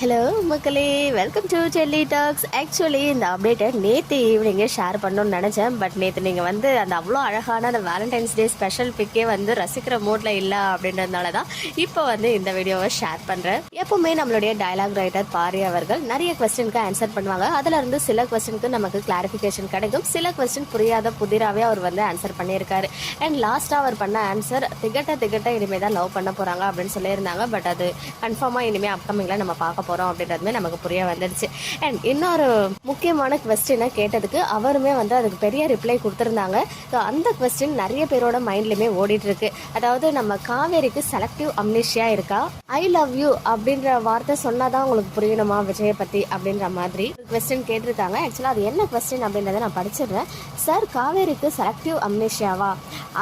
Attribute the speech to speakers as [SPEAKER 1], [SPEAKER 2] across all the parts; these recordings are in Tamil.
[SPEAKER 1] ஹலோ மக்களே. Welcome to Chelli talks actually இந்த அப்டேட்டை நேற்று ஈவினிங்கே ஷேர் பண்ணணும்னு நினச்சேன். பட் நேற்று நீங்கள் வந்து அந்த அவ்வளோ அழகான அந்த வேலண்டைன்ஸ் டே ஸ்பெஷல் பிக்கே வந்து ரசிக்கிற மூடில் இல்லை அப்படின்றதுனால தான் இப்போ வந்து இந்த வீடியோவை ஷேர் பண்ணுறேன் எப்போவுமே நம்மளுடைய டயலாக் ரைட்டர் பாரி அவர்கள் நிறைய கொஸ்டினுக்கு ஆன்சர் பண்ணுவாங்க. அதுல இருந்து சில கொஸ்டினுக்கு நமக்கு கிளாரிஃபிகேஷன் கிடைக்கும். சில கொஸ்டின் புரியாத புதிராகவே அவர் வந்து ஆன்சர் பண்ணியிருக்காரு. அண்ட் லாஸ்ட்டாக அவர் பண்ண ஆன்சர் திகட்ட திகட்ட இனிமேல் தான் லவ் பண்ண போகிறாங்க அப்படின்னு சொல்லியிருந்தாங்க. பட் அது கன்ஃபார்மாக இனிமேல் அப்கமிங்கில் நம்ம பார்க்க போகிறோம் அப்படின்றதுமே நமக்கு புரிய வந்துடுச்சு. அண்ட் இன்னொரு முக்கியமான கொஸ்டினை கேட்டதுக்கு அவருமே வந்து அதுக்கு பெரிய ரிப்ளை கொடுத்துருந்தாங்க. ஸோ அந்த கொஸ்டின் நிறைய பேரோட மைண்ட்லையுமே ஓடிட்டு இருக்கு. அதாவது நம்ம காவேரிக்கு செலக்டிவ் அம்னிஷியா இருக்கா? ஐ லவ் யூ அப்படின்ற வார்த்தை சொன்னாதான் உங்களுக்கு புரியணுமா விஜய பத்தி அப்படின்ற மாதிரி கொஸ்டின் கேட்டிருக்காங்க. ஆக்சுவலாக அது என்ன கொஸ்டின் அப்படின்றத நான் படிச்சிடுறேன். சார் காவேரிக்கு செலக்டிவ் அம்னேஷியாவா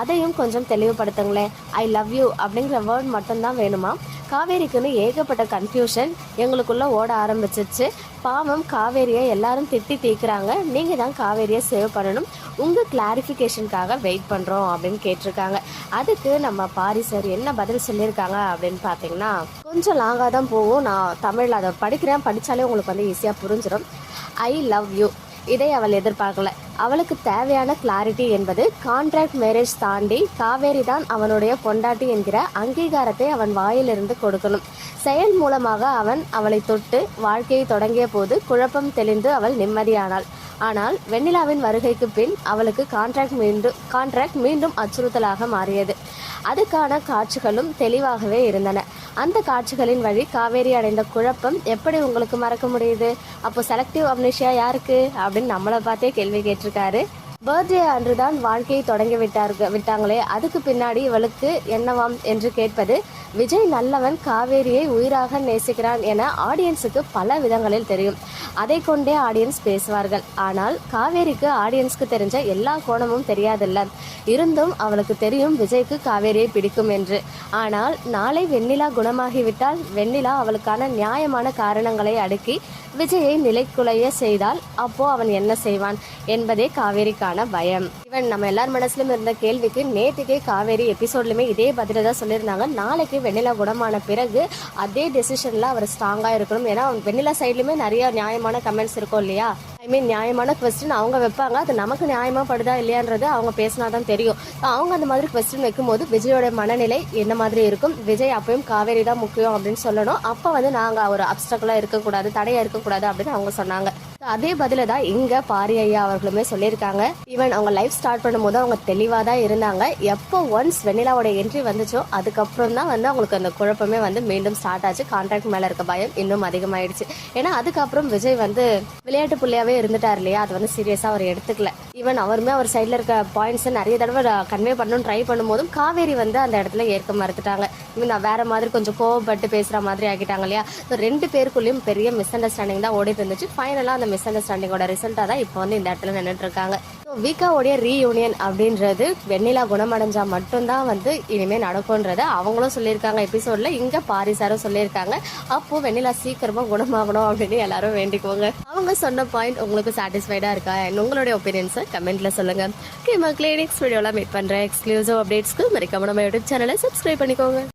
[SPEAKER 1] அதையும் கொஞ்சம் தெளிவுபடுத்துங்களேன். ஐ லவ் யூ அப்படிங்கிற வேர்ட் மட்டும்தான் வேணுமா? காவேரிக்குன்னு ஏகப்பட்ட கன்ஃபியூஷன் எங்களுக்குள்ள ஓட ஆரம்பிச்சிருச்சு பாவம் காவேரியை எல்லாரும் திட்டி தீக்குறாங்க. நீங்கள் தான் காவேரியை சேவ் பண்ணணும். உங்கள் கிளாரிஃபிகேஷனுக்காக வெயிட் பண்ணுறோம் அப்படின்னு கேட்டிருக்காங்க. அதுக்கு நம்ம பாரி சார் என்ன பதில் சொல்லியிருக்காங்க அப்படின்னு பார்த்தீங்கன்னா கொஞ்சம் லாங்காக தான் போகும். நான் தமிழில் அதை படிக்கிறேன். படித்தாலே உங்களுக்கு வந்து ஈஸியாக புரிஞ்சிடும் ஐ லவ் யூ இதை அவள் எதிர்பார்க்கல. அவளுக்கு தேவையான கிளாரிட்டி என்பது கான்ட்ராக்ட் மேரேஜ் தாண்டி காவேரி தான் அவனுடைய பொண்டாட்டி என்கிற அங்கீகாரத்தை அவன் வாயிலிருந்து கொடுக்கணும். செயல் மூலமாக அவன் அவளை தொட்டு வாழ்க்கையை தொடங்கிய போது குழப்பம் தெளிந்து அவள் நிம்மதியானாள். ஆனால் வெண்ணிலாவின் வருகைக்கு பின் அவளுக்கு கான்ட்ராக்ட் மீண்டும் கான்ட்ராக்ட் மீண்டும் அச்சுறுத்தலாக மாறியது. அதுக்கான காட்சிகளும் தெளிவாகவே இருந்தன. அந்த காட்சிகளின் வழி காவேரி அடைந்த குழப்பம் எப்படி உங்களுக்கு மறக்க முடியுது? அப்போ செலக்டிவ் அம்னிஷியா யாருக்கு? அப்படின்னு நம்மளை பார்த்தே கேள்வி கேட்டிருக்காரு. பர்த்டே அன்றுதான் வாழ்க்கையை தொடங்கி விட்டார்கள் விட்டாங்களே. அதுக்கு பின்னாடி இவளுக்கு என்னவாம் என்று கேட்பது விஜய் நல்லவன் காவேரியை உயிராக நேசிக்கிறான் என ஆடியன்ஸுக்கு பல விதங்களில் தெரியும். அதை கொண்டே ஆடியன்ஸ் பேசுவார்கள். ஆனால் காவேரிக்கு ஆடியன்ஸ்க்கு தெரிஞ்ச எல்லா கோணமும் தெரியாதில்ல. இருந்தும் அவளுக்கு தெரியும் விஜய்க்கு காவேரியை பிடிக்கும் என்று. ஆனால் நாளை வெண்ணிலா குணமாகிவிட்டால் வெண்ணிலா அவளுக்கான நியாயமான காரணங்களை அடுக்கி விஜயை நிலைக்குலைய செய்தால் அப்போ அவன் என்ன செய்வான் என்பதே காவேரிக்கான பயம். இவன் நம்ம எல்லார் மனசுலயும் இருந்த கேள்விக்கு நேற்றுக்கே காவேரி எபிசோட்லயுமே இதே பதில தான் சொல்லியிருந்தாங்க. நாளைக்கு வெண்ணிலா குணமான பிறகு அதே டெசிஷன்ல அவர் ஸ்ட்ராங்கா இருக்கணும். ஏன்னா வெண்ணிலா சைட்லயுமே நிறைய நியாயமான கமெண்ட்ஸ் இருக்கும் இல்லையா? ஐ மீன் நியாயமான கொஸ்டின் அவங்க வைப்பாங்க. அது நமக்கு நியாயமா படுதா இல்லையான்றது அவங்க பேசினா தான் தெரியும் அவங்க அந்த மாதிரி கொஸ்டின் வைக்கும்போது விஜயோட மனநிலை என்ன மாதிரி இருக்கும்? விஜய் அப்பயும் காவேரி தான் முக்கியம் அப்படின்னு சொல்லணும். அப்போ வந்து நாங்கள் ஒரு அப்டக்கலாக இருக்கக்கூடாது தடையாக இருக்கக்கூடாது அப்படின்னு அவங்க சொன்னாங்க. அதே பதில தான் இங்க பாரி ஐயா அவர்களுமே சொல்லியிருக்காங்க. ஈவன் அவங்க லைஃப் ஸ்டார்ட் பண்ணும்போது அவங்க தெளிவாக தான் இருந்தாங்க. எப்போ ஒன்ஸ் வெண்ணிலாவோட என்ட்ரி வந்துச்சோ அதுக்கப்புறம் தான் வந்து அவங்களுக்கு அந்த குழப்பமே வந்து மீண்டும் ஸ்டார்ட் ஆச்சு. கான்ட்ராக்ட் மேல இருக்க பயம் இன்னும் அதிகமாயிடுச்சு. ஏன்னா அதுக்கப்புறம் விஜய் வந்து விளையாட்டு புள்ளியாவே இருந்துட்டார் இல்லையா? அது வந்து சீரியஸா அவர் எடுத்துக்கல. ஈவன் அவருமே அவர் சைடில் இருக்க பாயிண்ட்ஸ் நிறைய தடவை கன்வே பண்ணணும்னு ட்ரை பண்ணும்போதும் காவேரி வந்து அந்த இடத்துல ஏற்க மறுத்துட்டாங்க. இவன் நான் வேற மாதிரி கொஞ்சம் கோவப்பட்டு பேசுற மாதிரி ஆகிட்டாங்க இல்லையா? ஸோ ரெண்டு பேருக்குள்ளேயும் பெரிய மிஸ் அண்டர்ஸ்டாண்டிங் தான் ஓடிட்டு இருந்துச்சு. ஃபைனலாக அந்த மிஸ் அண்டர்ஸ்டாண்டிங்கோட ரிசல்ட்டாக தான் இப்போ வந்து இந்த இடத்துல நின்றுட்டு இருக்காங்க ஸோ வீக்காவுடைய ரீயூனியன் அப்படின்றது வெண்ணிலா குணமடைஞ்சால் மட்டும்தான் வந்து இனிமேல் நடக்கும்ன்றத அவங்களும் சொல்லியிருக்காங்க எபிசோட்ல இங்கே பாரிசாரும் சொல்லியிருக்காங்க. அப்போது வெண்ணிலா சீக்கிரமாக குணமாகணும் அப்படின்னு எல்லாரும் வேண்டிக்குவாங்க. அவங்க சொன்ன பாயிண்ட் உங்களுக்கு சாட்டிஸ்ஃபைடாக இருக்கா? உங்களுடைய ஒப்பீனியன்ஸை கமெண்ட்டில் சொல்லுங்க. ஓகே மக்களே நெக்ஸ்ட் வீடியோவில் மீட் பண்றேன் எக்ஸ்க்ளூசிவ் அப்டேட்ஸ்க்கு மறக்காம நம்ம யூடியூப் சேனலை சப்ஸ்கிரைப் பண்ணிக்கோங்க.